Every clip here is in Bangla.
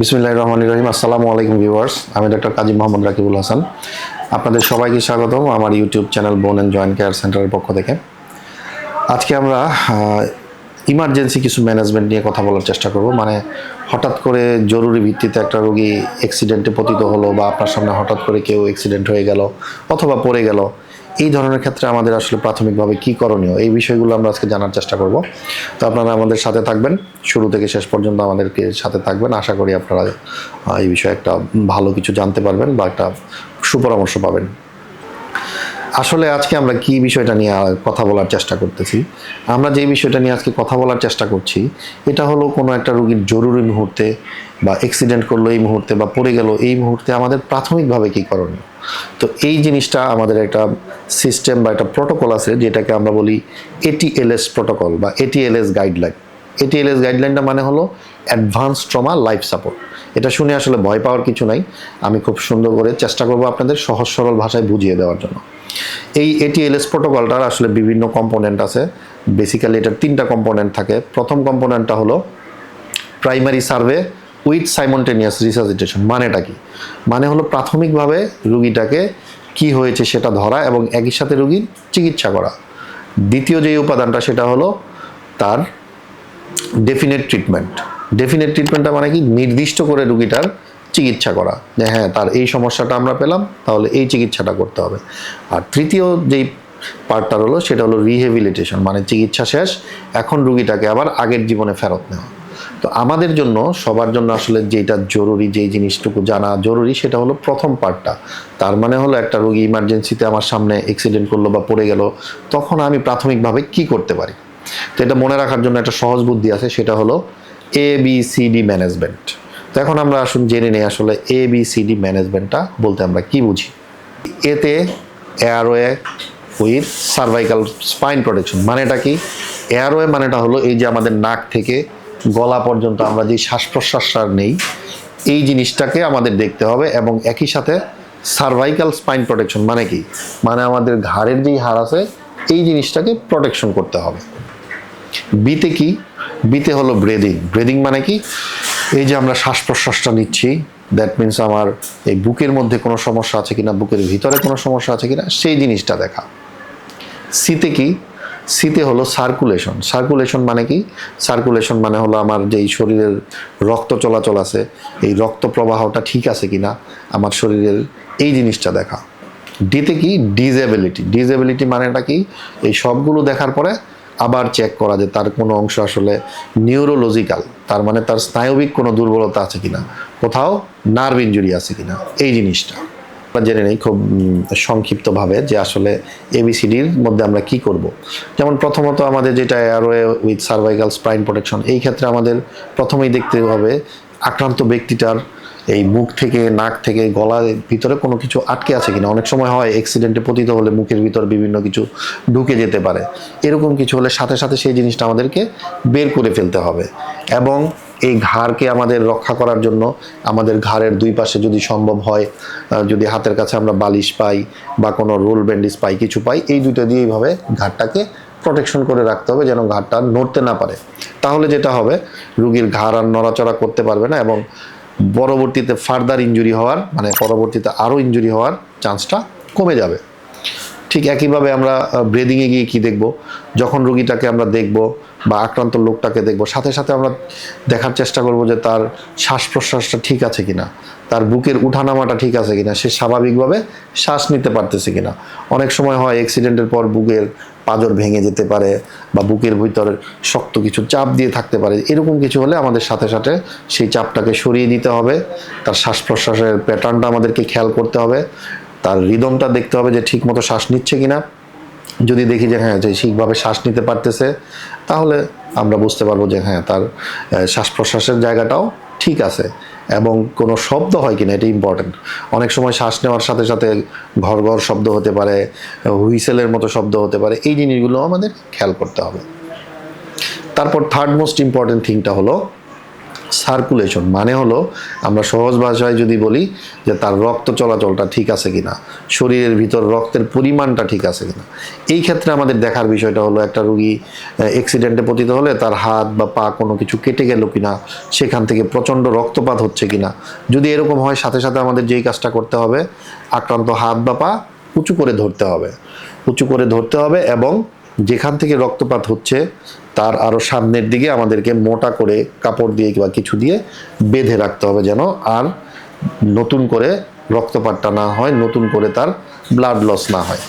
বিসমিল্লাহ রহমান রহিম। আসসালামু আলাইকুম ভিউয়ার্স, আমি ডক্টর কাজী মোহাম্মদ রাকিবুল হাসান। আপনাদের সবাইকে স্বাগতম আমার YouTube channel Bone and Joint Care সেন্টারের পক্ষ থেকে। আজকে আমরা ইমার্জেন্সি কিছু ম্যানেজমেন্ট নিয়ে কথা বলার চেষ্টা করব। মানে হঠাৎ করে জরুরি ভিত্তিতে একটা রোগী অ্যাক্সিডেন্টে পতিত হলো বা আপনার সামনে হঠাৎ করে কেউ অ্যাক্সিডেন্ট হয়ে গেল অথবা পড়ে গেল। এই ধরনের ক্ষেত্রে আমাদের আসলে প্রাথমিকভাবে কী করণীয়? এই বিষয়গুলো আমরা আজকে জানার চেষ্টা করব। তো আপনারা আমাদের সাথে থাকবেন। শুরু থেকে শেষ পর্যন্ত আমাদেরকে সাথে থাকবেন। আশা করি আপনারা এই বিষয়ে একটা ভালো কিছু জানতে পারবেন বা একটা সুপরামর্শ পাবেন। আসলে আজকে আমরা কি বিষয়টা নিয়ে কথা বলার চেষ্টা করতেছি? আমরা যে বিষয়টা নিয়ে আজকে কথা বলার চেষ্টা করছি, এটা হলো কোনো একটা রোগীর জরুরি মুহূর্তে বা অ্যাক্সিডেন্ট করল এই মুহূর্তে বা পড়ে গেল এই মুহূর্তে আমাদের প্রাথমিকভাবে কী করণীয়? তো এই জিনিসটা আমাদের একটা সিস্টেম বা একটা প্রোটোকল আছে যেটাকে আমরা বলি এটিএলএস প্রোটোকল বা এটিএলএস গাইডলাইন এটিএলএস গাইডলাইনটা মানে হলো অ্যাডভান্স ট্রমা লাইফ সাপোর্ট এটা শুনে আসলে ভয় পাওয়ার কিছু নাই। আমি খুব সুন্দর করে চেষ্টা করব আপনাদের সহজ সরল ভাষায় বুঝিয়ে দেওয়ার জন্য। এই এটিএলএস প্রোটোকলটার আসলে বিভিন্ন কম্পোনেন্ট আছে। বেসিক্যালি এটার তিনটা কম্পোনেন্ট থাকে। প্রথম কম্পোনেন্টটা হলো primary survey with simultaneous resuscitation মানেটা কি? মানে হলো প্রাথমিকভাবে রুগীটাকে কি হয়েছে সেটা ধরা এবং একই সাথে রুগীর চিকিৎসা করা। দ্বিতীয় যে উপাদানটা সেটা হলো তার ডেফিনেট ট্রিটমেন্ট ডেফিনেট ট্রিটমেন্টটা মানে কি? নির্দিষ্ট করে রুগীটার চিকিৎসা করা যে হ্যাঁ তার এই সমস্যাটা আমরা পেলাম, তাহলে এই চিকিৎসাটা করতে হবে। আর তৃতীয় যেই পার্টটা হলো সেটা হলো রিহেবিলিটেশন মানে চিকিৎসা শেষ, এখন রুগীটাকে আবার আগের জীবনে ফেরত নেওয়া। তো আমাদের জন্য, সবার জন্য আসলে যেটা জরুরি, যেই জিনিসটুকু জানা জরুরি, সেটা হলো প্রথম পার্টটা তার মানে হলো একটা রোগী ইমার্জেন্সিতে আমার সামনে অ্যাক্সিডেন্ট করল বা পড়ে গেল, তখন আমি প্রাথমিকভাবে কি করতে পারি? তো এটা মনে রাখার জন্য একটা সহজ বুদ্ধি আছে, সেটা হলো A B C D management তো এখন আমরা আসুন জেনে নিই আসলে এ বি সি ডি ম্যানেজমেন্টটা বলতে আমরা কি বুঝি? এতে airway with cervical spine protection মানেটা কি? এয়ারওয়ে মানেটা হলো এই যে আমাদের নাক থেকে গলা পর্যন্ত আমরা যে শ্বাস প্রশ্বাসটা নেই, এই জিনিসটাকে আমাদের দেখতে হবে এবং একই সাথে সার্ভাইকাল স্পাইন প্রোটেকশন মানে কি? মানে আমাদের ঘাড়ের যেই হাড় আছে, এই জিনিসটাকে প্রোটেকশন করতে হবে। বিতে কি? বিতে হলো ব্রেদিং ব্রেদিং মানে কি? এই যে আমরা শ্বাস প্রশ্বাসটা নিচ্ছি দ্যাট মিন্স আমার এই বুকের মধ্যে কোনো সমস্যা আছে কিনা, বুকের ভিতরে কোনো সমস্যা আছে কিনা, সেই জিনিসটা দেখা। সিতে কি? সিতে হলো সার্কুলেশন সার্কুলেশন মানে কি? সার্কুলেশন মানে হলো আমার যেই শরীরের রক্ত চলাচল আছে, এই রক্ত প্রবাহটা ঠিক আছে কিনা, আমার শরীরের এই জিনিসটা দেখা। ডিতে কি? ডিজেবিলিটি ডিজেবিলিটি মানেটা কি? এই সবগুলো দেখার পরে আবার চেক করা যে তার কোনো অংশ আসলে নিউরোলজিক্যাল তার মানে তার স্নায়বিক কোনো দুর্বলতা আছে কিনা, কোথাও নার্ভ ইঞ্জুরি আছে কিনা, এই জিনিসটা। জেনে নেই খুব সংক্ষিপ্তভাবে যে আসলে এবিসিডির মধ্যে আমরা কি করব। যেমন প্রথমত আমাদের যেটা airway with cervical spine protection এই ক্ষেত্রে আমাদের প্রথমেই দেখতে হবে আক্রান্ত ব্যক্তিটার এই মুখ থেকে, নাক থেকে, গলার ভিতরে কোনো কিছু আটকে আছে কিনা? অনেক সময় হয় অ্যাক্সিডেন্টে পতিত হলে মুখের ভিতর বিভিন্ন কিছু ঢুকে যেতে পারে। এরকম কিছু হলে সাথে সাথে সেই জিনিসটা আমাদেরকে বের করে ফেলতে হবে। এবং এই ঘাড়কে আমাদের রক্ষা করার জন্য আমাদের ঘাড়ের দুই পাশে যদি সম্ভব হয় যদি হাতের কাছে আমরা বালিশ পাই বা কোনো রোল ব্যান্ডেজ পাই, কিছু পাই, এই দুটো দিয়ে এইভাবে ঘাড়টাকে প্রোটেকশন করে রাখতে হবে যেন ঘাড়টা নড়তে না পারে। তাহলে যেটা হবে, রুগীর ঘাড় আর নড়াচড়া করতে পারবে না এবং পরবর্তীতে ফার্দার ইনজুরি হওয়ার মানে পরবর্তীতে আরও ইনজুরি হওয়ার চান্সটা কমে যাবে। ঠিক একইভাবে আমরা ব্রেদিংয়ে গিয়ে কি দেখব? যখন রুগীটাকে আমরা দেখব বা আক্রান্ত লোকটাকে দেখব, সাথে সাথে আমরা দেখার চেষ্টা করব যে তার শ্বাস প্রশ্বাসটা ঠিক আছে কিনা, তার বুকের উঠানামাটা ঠিক আছে কিনা, সে স্বাভাবিকভাবে শ্বাস নিতে পারতেছে কিনা। অনেক সময় হয় অ্যাক্সিডেন্টের পর বুকের পাজর ভেঙে যেতে পারে বা বুকের ভিতর শক্ত কিছু চাপ দিয়ে থাকতে পারে, এরকম কিছু হলে আমাদের সাথে সাথে সেই চাপটাকে সরিয়ে দিতে হবে। তার শ্বাস প্রশ্বাসের প্যাটার্নটা আমাদেরকে খেয়াল করতে হবে। তার রিদমটা দেখতে হবে যে ঠিক মতো শ্বাস নিচ্ছে কিনা। যদি দেখি যে হ্যাঁ যে ঠিকভাবে শ্বাস নিতে পারতেছে, তাহলে আমরা বুঝতে পারব যে হ্যাঁ তার শ্বাস প্রশ্বাসের জায়গাটাও ঠিক আছে। এবং কোনো শব্দ হয় কিনা, এটা ইম্পর্টেন্ট অনেক সময় শ্বাস নেওয়ার সাথে সাথে ঘর ঘর শব্দ হতে পারে, হুইসেলের মতো শব্দ হতে পারে, এই জিনিসগুলো আমাদের খেয়াল করতে হবে। তারপর থার্ড মোস্ট ইম্পর্টেন্ট থিংটা হলো সার্কুলেশন মানে হলো আমরা সহজ ভাষায় যদি বলি যে তার রক্ত চলাচলটা ঠিক আছে কিনা, শরীরের ভিতর রক্তের পরিমাণটা ঠিক আছে কিনা। এই ক্ষেত্রে আমাদের দেখার বিষয়টা হলো একটা রুগী অ্যাক্সিডেন্টে পতিত হলে তার হাত বা পা কোনো কিছু কেটে গেল কিনা, সেখান থেকে প্রচণ্ড রক্তপাত হচ্ছে কিনা। যদি এরকম হয়, সাথে সাথে আমাদের যেই কাজটা করতে হবে, আক্রান্ত হাত বা পা উঁচু করে ধরতে হবে। উঁচু করে ধরতে হবে এবং যেখান থেকে রক্তপাত হচ্ছে, তার আরও সামনের দিকে আমাদেরকে মোটা করে কাপড় দিয়ে কিংবা কিছু দিয়ে বেঁধে রাখতে হবে যেন আর নতুন করে রক্তপাতটা না হয়, নতুন করে তার ব্লাড লস না হয়।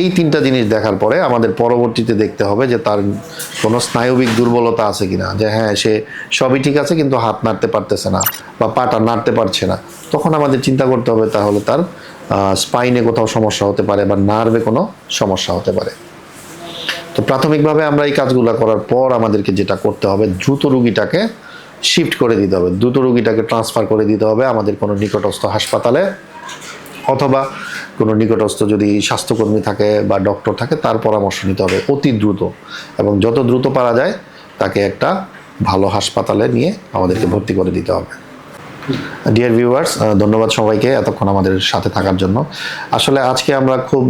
এই তিনটা জিনিস দেখার পরে আমাদের পরবর্তীতে দেখতে হবে যে তার কোনো স্নায়বিক দুর্বলতা আছে কিনা, যে হ্যাঁ সে সবই ঠিক আছে কিন্তু হাত নাড়তে পারতেছে না। বা পাটা নাড়তে পারছে না। তখন আমাদের চিন্তা করতে হবে তাহলে তার স্পাইনে কোথাও সমস্যা হতে পারে বা নার্ভে কোনো সমস্যা হতে পারে। তো প্রাথমিকভাবে আমরা এই কাজগুলো করার পর আমাদেরকে যেটা করতে হবে, দ্রুত রুগীটাকে শিফট করে দিতে হবে। দ্রুত রুগীটাকে ট্রান্সফার করে দিতে হবে আমাদের কোনো নিকটস্থ হাসপাতালে অথবা কোনো নিকটস্থ যদি স্বাস্থ্যকর্মী থাকে বা ডক্টর থাকে, তার পরামর্শ নিতে হবে অতি দ্রুত। এবং যত দ্রুত পারা যায়, তাকে একটা ভালো হাসপাতালে নিয়ে আমাদেরকে ভর্তি করে দিতে হবে। ডিয়ার ভিউয়ার্স ধন্যবাদ সবাইকে এতক্ষণ আমাদের সাথে থাকার জন্য। আসলে আজকে আমরা খুব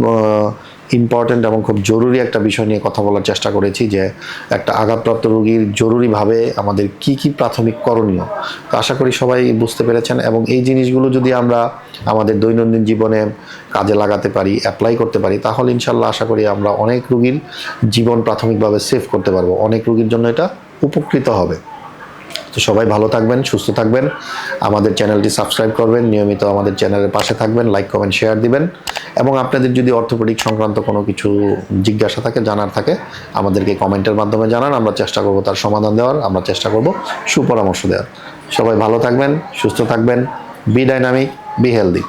ইম্পর্ট্যান্ট এবং খুব জরুরি একটা বিষয় নিয়ে কথা বলার চেষ্টা করেছি যে একটা আঘাতপ্রাপ্ত রোগীর জরুরিভাবে আমাদের কি কি প্রাথমিক করণীয়। তো আশা করি সবাই বুঝতে পেরেছেন এবং এই জিনিসগুলো যদি আমরা আমাদের দৈনন্দিন জীবনে কাজে লাগাতে পারি অ্যাপ্লাই করতে পারি, তাহলে ইনশাল্লাহ আশা করি আমরা অনেক রুগীর জীবন প্রাথমিকভাবে সেভ করতে পারব। অনেক রুগীর জন্য এটা উপকৃত হবে। তো সবাই ভালো থাকবেন, সুস্থ থাকবেন। আমাদের চ্যানেলটি সাবস্ক্রাইব করবেন, নিয়মিত আমাদের চ্যানেলের পাশে থাকবেন, লাইক, কমেন্ট, শেয়ার দিবেন। এবং আপনাদের যদি অর্থোপেডিক সংক্রান্ত কোনো কিছু জিজ্ঞাসা থাকে, জানার থাকে, আমাদেরকে কমেন্টের মাধ্যমে জানান, আমরা চেষ্টা করব তার সমাধান দেওয়ার, আমরা চেষ্টা করব সুপরামর্শ দেওয়ার। সবাই ভালো থাকবেন, সুস্থ থাকবেন বি ডাইনামিক বি হেলদি